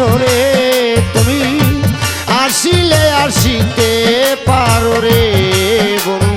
বাসরে তুমি আসিলে আসিতে পারো রে বন্ধু।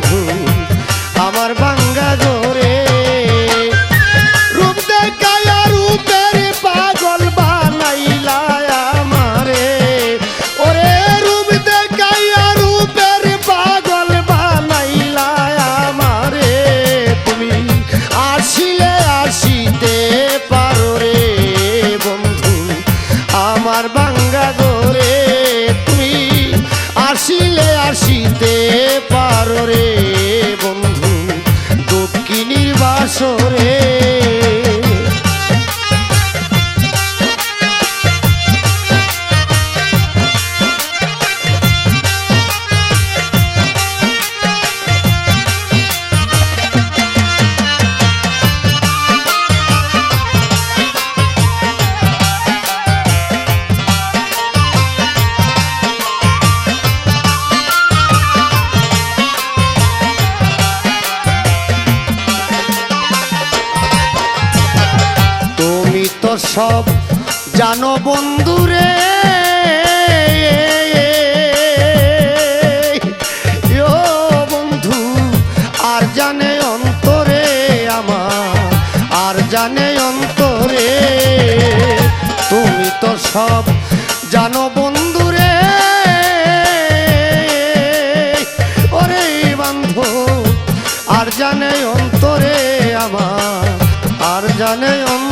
সব জানো বন্ধুরে ও বন্ধু, আর জানে অন্তরে আমার, আর জানে অন্তরে তুমি তো সব জানো বন্ধুরে ওরে বান্ধব, আর জানে অন্তরে আমার, আর জানে অন্তরে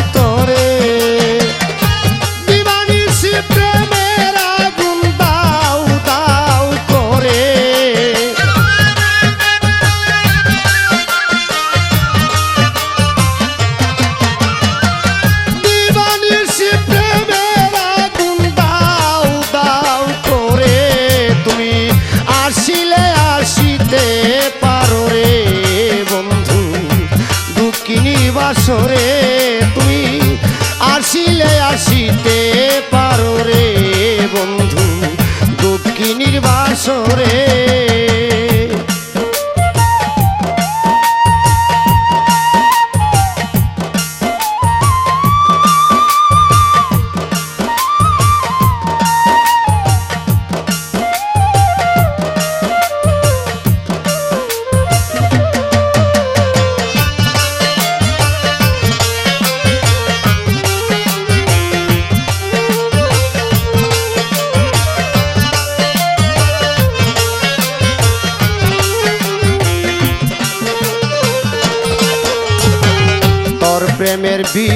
প্রেমের বি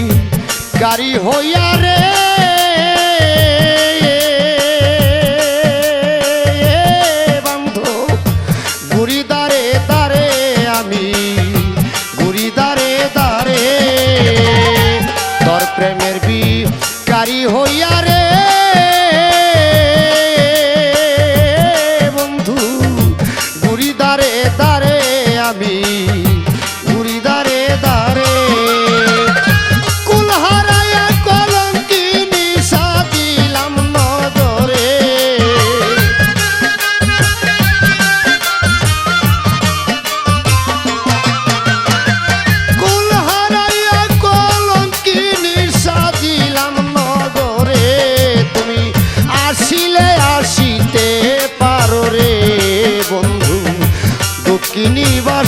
গাড়ি হইয়া রে। প্রেমের বি গাড়ি হইয়া রে। বন্ধু আমি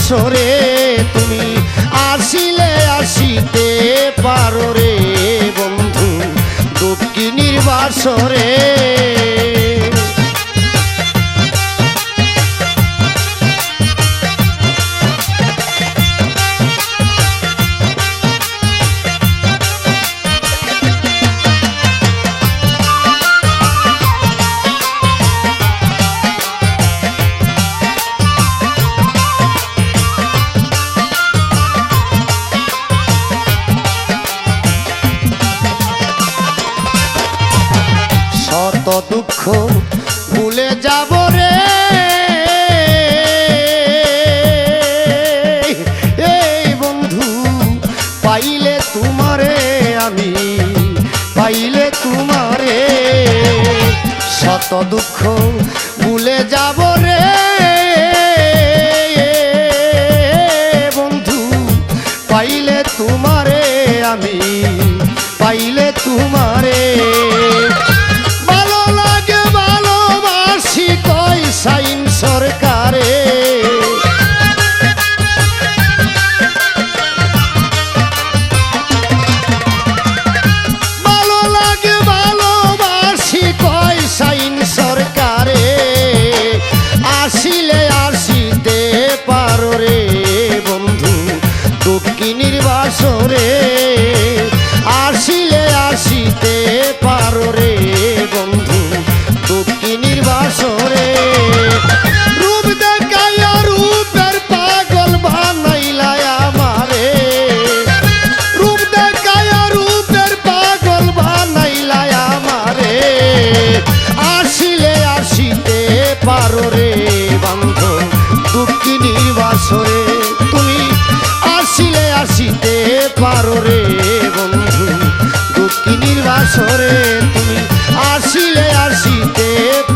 দক্ষিণী শত দুঃখ ভুলে যাব রে। এই বন্ধু পাইলে তোমারে আমি পাইলে তোমারে। শত দুঃখ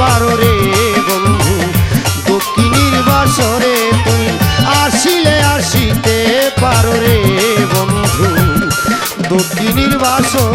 বাররে বন্ধু দক্ষিণীর বাসরে তুই আসিলে আসিতে পারো রে বন্ধু দক্ষিণীর বাসরে